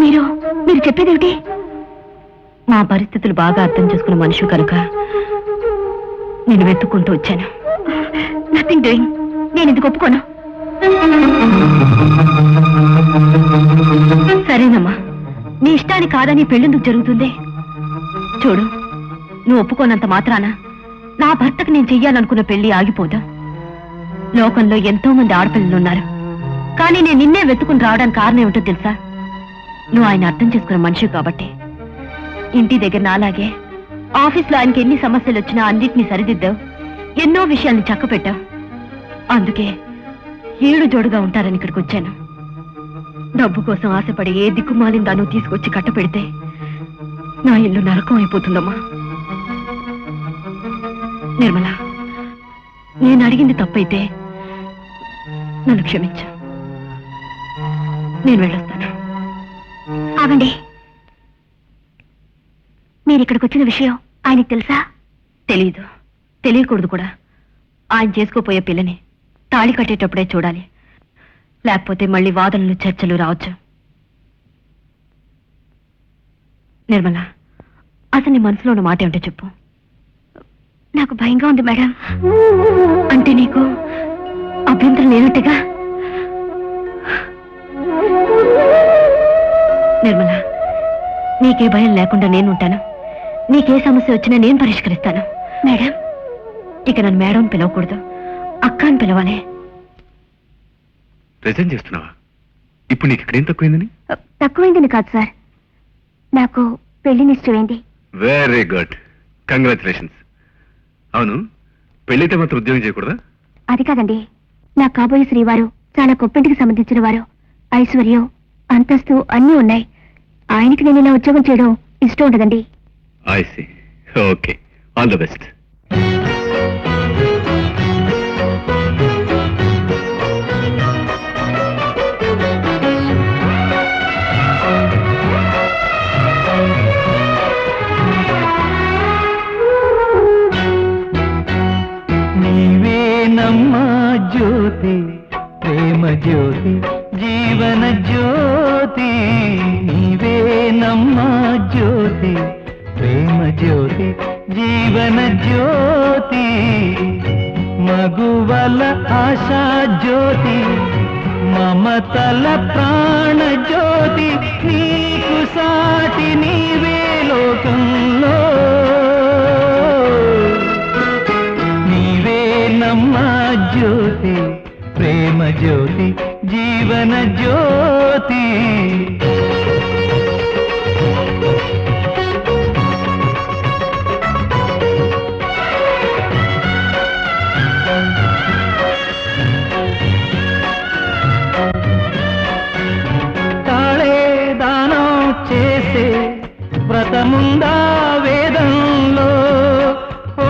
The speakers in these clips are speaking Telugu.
మీరు మీరు చెప్పేదేమిటి? మా పరిస్థితులు బాగా అర్థం చేసుకున్న మనుషులు కనుక నేను వెతుక్కుంటూ వచ్చాను. నథింగ్ డూయింగ్ నేను ఇది ఒప్పుకోను? సరేనమ్మా. నీ ఇష్టాన్ని కాదని పెళ్ళెందుకు జరుగుతుంది? చూడు నువ్వు ఒప్పుకోనంత మాత్రాన నా భర్తకు నేను చెయ్యాలనుకున్న పెళ్ళి ఆగిపోదా. లోకంలో ఎంతో మంది ఆడపిల్లలు ఉన్నారు. కానీ నేను నిన్నే వెతుకుని రావడానికి కారణం ఏమిటో తెలుసా? నువ్వు ఆయన అర్థం చేసుకున్న మనిషి కాబట్టి. ఇంటి దగ్గర నాలాగే ఆఫీస్లో ఆయనకి ఎన్ని సమస్యలు వచ్చినా అన్నిటినీ సరిదిద్దావు. ఎన్నో విషయాల్ని చక్కపెట్టావు. అందుకే ఏడు జోడుగా ఉంటారని ఇక్కడికి వచ్చాను. డబ్బు కోసం ఆశపడి ఏ దిక్కుమాలిన దాన్ని తీసుకొచ్చి కట్టపెడితే నా ఇల్లు నరకం అయిపోతుందమ్మా. నిర్మల నేను అడిగింది తప్పైతే నన్ను క్షమించు. నేను వెళ్ళొస్తాను. ఆగండి. మీరు ఇక్కడికి వచ్చిన విషయం ఆయనకు తెలుసా? తెలీదు. తెలియకూడదు కూడా. ఆయన చేసుకోపోయే పిల్లని తాళి కట్టేటప్పుడే చూడాలి. లేకపోతే మళ్ళీ వాదనలు చర్చలు రావచ్చు. నిర్మల అసలు నీ మనసులో ఉన్న మాట ఏమిటో చెప్పు. నాకు భయంగా ఉంది మేడం. అంటే నీకు అభ్యంతరం లేనట్టుగా? నిర్మల నీకే భయం లేకుండా నేను ఉంటాను నీకే సమస్య వచ్చినా నేను పరిష్కరిస్తాను. మేడం. ఇక నన్ను మేడం పిలవకూడదు అక్క అని పిలవాలి. రిజైన్ చేస్తున్నావా? ఇప్పుడు నీకు ఇక్కడేం తక్కువైందని? తక్కువైందని కాదు సార్. నాకు పెళ్ళి నిశ్చయమైంది. వెరీ గుడ్ కంగ్రాచులేషన్స్ అవును పెళ్ళైతే మాత్రం ఉద్యోగం చేయకూడదా? అది కాదండి. నా కాబోయే శ్రీవారు చాలా గొప్పింటికి సంబంధించిన వారు. ఐశ్వర్యం అంతస్తు అన్నీ ఉన్నాయి. ఆయనకి నేను ఇలా ఉద్యోగం చేయడం ఇష్టం ఉండదండి. I okay all the best అమ్మా జ్యోతి ప్రేమ జ్యోతి జీవన జ్యోతి మగువల ఆశా జ్యోతి మమతల ప్రాణ జ్యోతి నీకు సాటి నీవే లోకంలో. నీవే నమ్మా జ్యోతి ప్రేమ జ్యోతి జీవన జ్యోతి. వ్రతముందా వేదంలో? ఓ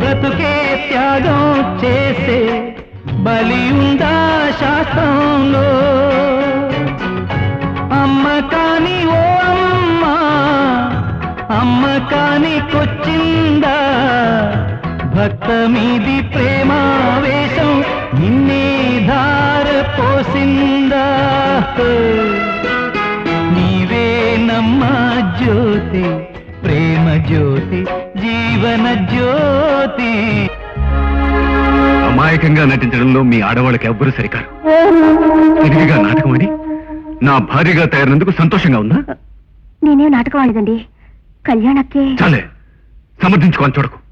బ్రతుకే త్యాగం చేసే బలి ఉందా శాస్త్రంలో? అమ్మ కాని ఓ అమ్మ అమ్మ కాని కొచ్చిందా? భక్త మీది ప్రేమావేశం నిన్నే ధార పోసిందా? నీవే నమ్మా జ్యోతి ప్రేమ జ్యోతి జీవన జ్యోతి. అమాయకంగా నటించడంలో మీ ఆడవాళ్ళకి ఎవ్వరూ సరికారు. తిరిగిగా నాటకం అని నా భార్యగా తయారైనందుకు సంతోషంగా ఉందా? నేనేం నాటకం ఆడదండి. కళ్యాణక్కే. చాలే. సమర్థించుకోని చూడకు.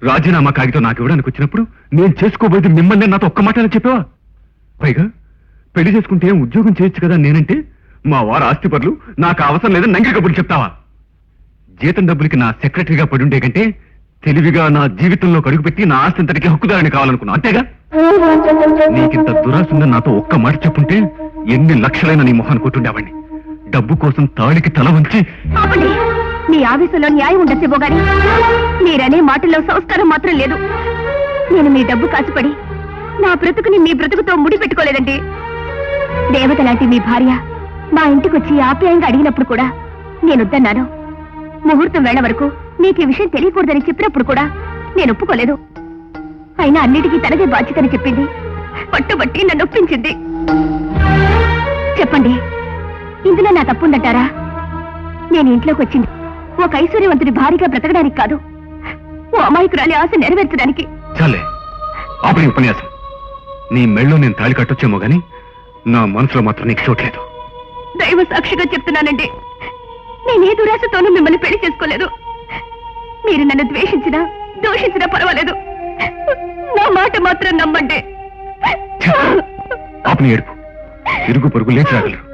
రాజీనామా కాగితం నాకు ఇవ్వడానికి వచ్చినప్పుడు నేను చేసుకోబోయేది మిమ్మల్ని నాతో ఒక్క మాటనే చెప్పావా? పైగా పెళ్ళి చేసుకుంటే ఏం ఉద్యోగం చేయొచ్చు కదా నేనంటే మా వారు ఆస్తిపరులు నాకు అవసరం లేదని నంగి కబుర్లు చెప్తావా? జీతం డబ్బులకి నా సెక్రటరీగా పడుండే కంటే తెలివిగా నా జీవితంలో కడుగుపెట్టి నా ఆస్తి అంతటికి హక్కుదారని కావాలనుకున్నా అంతేగా? నీకింత దురాసుందని నాతో ఒక్క మాట చెప్పుంటే ఎన్ని లక్షలైన నీ మొహాన్ని కొట్టుండేవాణ్ణి. డబ్బు కోసం తాళికి తల వంచి నీ మీ ఆవేశంలో న్యాయం ఉండొచ్చేమో గాని మీరనే మాటల్లో సంస్కారం మాత్రం లేదు. నేను మీ డబ్బు కాసుపడి నా బ్రతుకుని మీ బ్రతుకుతో ముడి పెట్టుకోలేదండి. దేవత లాంటి మీ భార్య మా ఇంటికి వచ్చి ఆప్యాయంగా అడిగినప్పుడు కూడా నేనొద్దన్నాను ముహూర్తం వేళ వరకు మీకు ఈ విషయం తెలియకూడదని చెప్పినప్పుడు కూడా నేను ఒప్పుకోలేదు. అయినా అన్నిటికీ తనదే బాధ్యతని చెప్పింది. పట్టుబట్టి నన్ను ఒప్పించింది. చెప్పండి ఇందులో నా తప్పుందంటారా? నేను ఇంట్లోకి వచ్చింది ఒక ఐశ్వర్యవంతుడి భారీగా బ్రతకడానికి కాదు. ఓ అమాయకురాలి ఆశ నెరవేర్చడానికి. చాలే. ఆపని ఉపన్యాసం. నీ మెళ్ళో నేను తాళి కట్టొచ్చేమో గాని నా మనసులో మాత్రం నీకు చోట్లేదు దైవ సాక్షిగా చెప్తున్నానండి. నేనే దురాశతోనూ మిమ్మల్ని పెళ్ళి చేసుకోలేదు. మీరు నన్ను ద్వేషించినా దూషించినా పర్వాలేదు. నా మాట మాత్రం నమ్మండి. ఆపని ఏడుపు. ఇరుగు పొరుగు లేచి రాగలరు.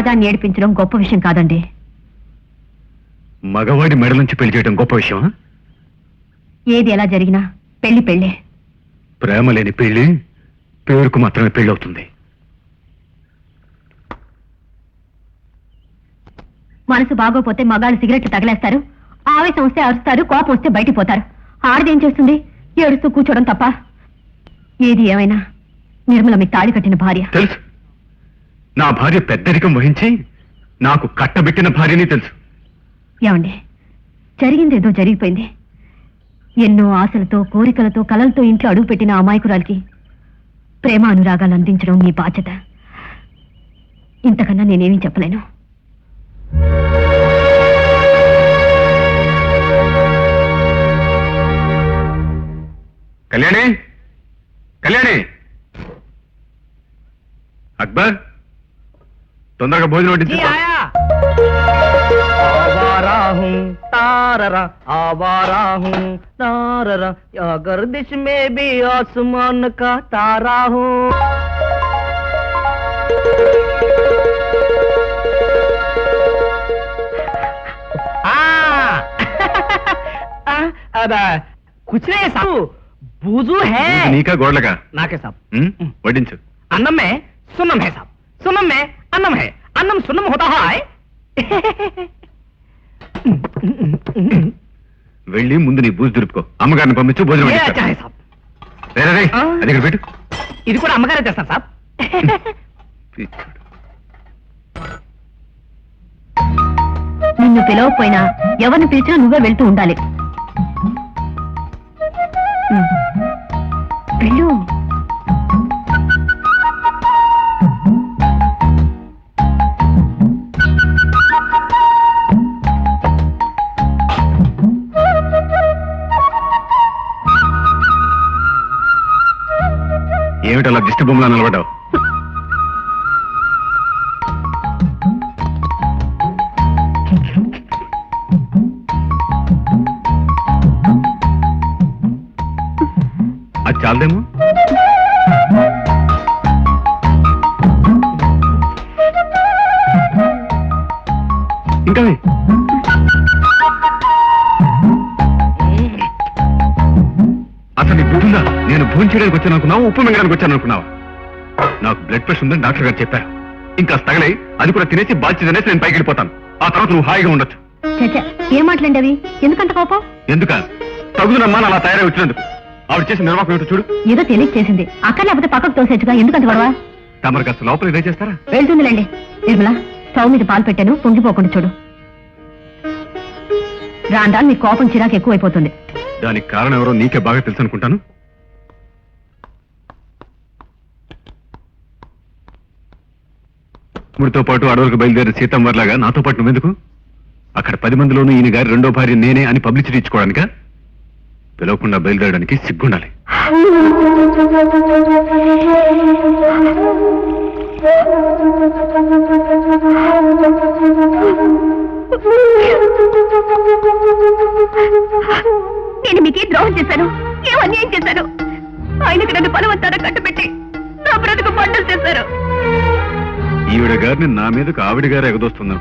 ఆడదాన్ని ఏడిపించడం గొప్ప విషయం కాదండి. మగవాడి మెడ నుంచి పెళ్ళి చేయడం గొప్ప విషయమా? ఏది ఎలా జరిగినా పెళ్ళి పెళ్ళే. ప్రేమ లేని పెళ్ళి పేరుకు మాత్రమే పెళ్ళి అవుతుంది మనసు బాగోపోతే మగాళ్ళు సిగరెట్లు తగలేస్తారు ఆవేశం వస్తే అరుస్తారు కోపం వస్తే బయటికి పోతారు. ఆడదేం చేస్తుంది? ఏడుస్తూ కూర్చోవడం తప్ప. ఏది ఏమైనా నిర్మల మీ తాళి కట్టిన భార్య. తెలుసు. నా భార్య పెద్దరికం వహించి నాకు కట్టబెట్టిన భార్యని తెలుసు. ఏమండి? జరిగిందేదో జరిగిపోయింది. ఎన్నో ఆశలతో కోరికలతో కలలతో ఇంట్లో అడుగుపెట్టిన అమాయకురాలికి ప్రేమ అనురాగాలు అందించడం మీ బాధ్యత. ఇంతకన్నా నేనేమీ చెప్పలేను. కళ్యాణి? కళ్యాణి? అక్బర్? తొందరగా భోజనం వడ్డించు आवारा हूँ ताररा आवारा हूँ ताररा या गर्दिश में भी आसमान का तारा हूँ कुछ नहीं साहब बूजू है నీకా గోడలగా नाके साहब ఉమ్, వడ్డించు अन्नम में सुनम है साहब सुनम में అన్నం హే అన్నం సున్నం హోతా హాయ్ వెళ్ళి ముందు నీ బూజు దురుపుకో. అమ్మగారిని పంపించు భోజనం ఇది కూడా అమ్మగారే చేస్తారు సాబ్. నిన్ను పిలవకపోయినా ఎవరిని పిలిచినా నువ్వే వెళ్తూ ఉండాలి. వెళ్ళు. ఏమిటి అలా దిష్టి బొమ్మలా నిలబడ్డావు? అది చాలదేమో. ఇంకా? నేను భోజనం చేయడానికి వచ్చాను అనుకున్నావు ఉప్పు మింగడానికి వచ్చాను అనుకున్నావా నాకు బ్లడ్ ప్రెషర్ ఉందని డాక్టర్ గారు చెప్పారు. ఇంకా తగలై అది కూడా తినేసి బాధ్యత తినేసి నేను పైకి వెళ్ళిపోతాను. ఆ తర్వాత నువ్వు హాయిగా ఉండొచ్చు. ఏం మాట్లాడండి అవి? ఎందుకంత కోపం? ఎందుక? తగుదనమ్మా అలా తయారై వచ్చినందుకు. ఆవిడ చేసిన నిర్వాహకం ఏంటో చూడు. ఏదో తెలియక చేసింది అక్కడ లేకపోతే పక్కకు తోసేచ్చుగా ఎందుకంత గొడవ? తమరు కాస్త లోపల ఇదే చేస్తారా? వెళ్తుందిలేండి. నిర్మల స్టవ్ మీద పాలు పెట్టాను పొంగిపోకుండా చూడు. రాండా నీ కోపం చిరాకు ఎక్కువైపోతుంది. దానికి కారణం ఎవరో నీకే బాగా తెలుసు అనుకుంటాను కృష్ణుడితో పాటు అడవులకు బయలుదేరి సీతమ్మర్లాగా నాతో పాటు నువ్వెందుకు? అక్కడ పది మందిలోనూ ఈయన గారి రెండో భార్య నేనే అని పబ్లిసిటీ ఇచ్చుకోవడానికా? పిలవకుండా బయలుదేరడానికి సిగ్గుండాలి. నేను మీకే ద్రోహం చేశాను? ఏం అన్యాయం చేశాను? ఆయనకు నన్ను బలవంతాన కట్టుబెట్టి ఈవిడ గారిని నా మీదకు ఆవిడ గారు ఎగదోస్తుంది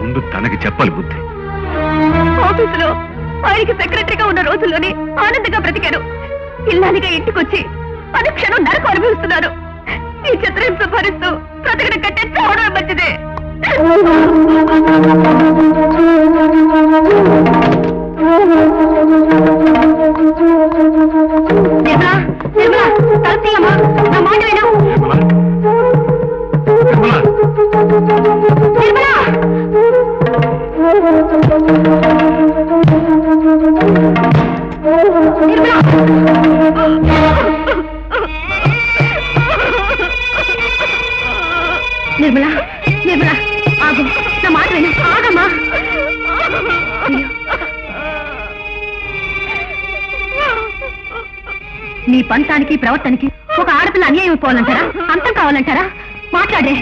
ముందు తనకి చెప్పాలి బుద్ధి. ఆఫీసులో ఆయనకి సెక్రటరీగా ఉన్న రోజుల్లోనే ఆనందంగా బ్రతికాను. ఇల్లాలిగా ఇంటికొచ్చి అనుక్షణం నరకు అనుభవిస్తున్నాను. ఈ చిత్రహింస భరిస్తూ బ్రతకడం కంటే చావడం మంచిదే. నిర్మలా నీ పంతానికి ప్రవర్తనకి ఒక ఆడపిల్ల అన్యాయం అయిపోవాలంటారా? అంతం కావాలంటారా? మాట్లాడే.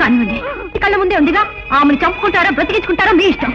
కానివ్వండి. కళ్ళ ముందే ఉందిగా. ఆమెను చంపుకుంటారా బ్రతికించుకుంటారా మీ ఇష్టం?